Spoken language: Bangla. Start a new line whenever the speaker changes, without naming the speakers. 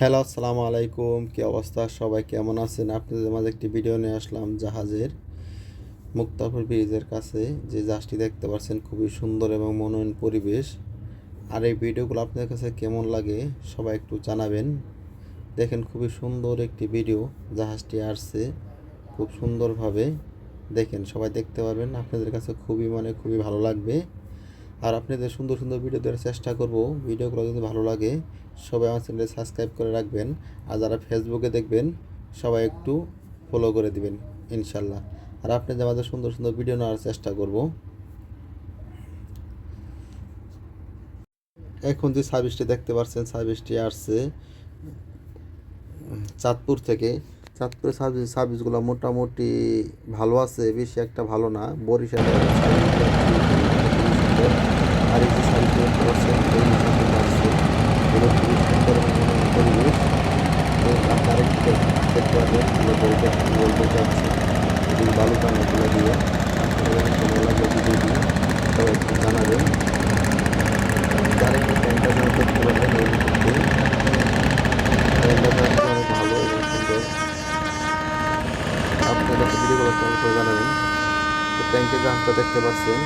হ্যালো, আসসালামু আলাইকুম। কি অবস্থা? সবাই কেমন আছেন? আপনাদের মাঝে একটি ভিডিও নিয়ে আসলাম জাহাজের মুক্তাপুর ব্রিজের কাছে। যে জাহাজটি দেখতে পাচ্ছেন খুবই সুন্দর এবং মনোরম পরিবেশ। আর এই ভিডিওগুলো আপনাদের কাছে কেমন লাগে সবাই একটু জানাবেন। দেখেন, খুবই সুন্দর একটি ভিডিও জাহাজটি আসছে খুব সুন্দরভাবে। দেখেন, সবাই দেখতে পারবেন। আপনাদের কাছে খুবই মানে খুবই ভালো লাগবে। আর আপনাদের সুন্দর সুন্দর ভিডিও দেওয়ার চেষ্টা করব। ভিডিওগুলো যদি ভালো লাগে, সবাই আমার চ্যানেলে সাবস্ক্রাইব করে রাখবেন। আর যারা ফেসবুকে দেখবেন, সবাই একটু ফলো করে দিবেন, ইনশাল্লাহ। আর আপনাদের আমাদের সুন্দর সুন্দর ভিডিও নেওয়ার চেষ্টা করব। এখন যে সার্ভিসটি দেখতে পাচ্ছেন সার্ভিসটি আসছে চাঁদপুর থেকে। চাঁদপুরের সার্ভিস সার্ভিসগুলো মোটামুটি ভালো আছে, বেশি একটা ভালো না। বরিশালের সার্ভিসগুলো আর এই যে দেখতে পাচ্ছেন এই সার্ভিস আসছে এগুলো খুবই সুন্দর এবং পরিবেশ তো আপনারা একটু দেখ- দেখতে পাবেন এগুলো বলতে বলতে চাচ্ছি। এই বালুকা নদীগুলো দিয়ে আপনাদের কেমন লাগবে ভিডিওটি সবাই একটু জানাবেন। যারা একটু ট্যাঙ্কটা যেন দেখতে পাবেন এই মুহূর্তে। ট্যাঙ্কটা অনেক ভালো এবং সুন্দর। আপনারা ভিডিওগুলো কেমন জানাবেন। তো ট্যাঙ্কের জাহাজটা দেখতে পাচ্ছেন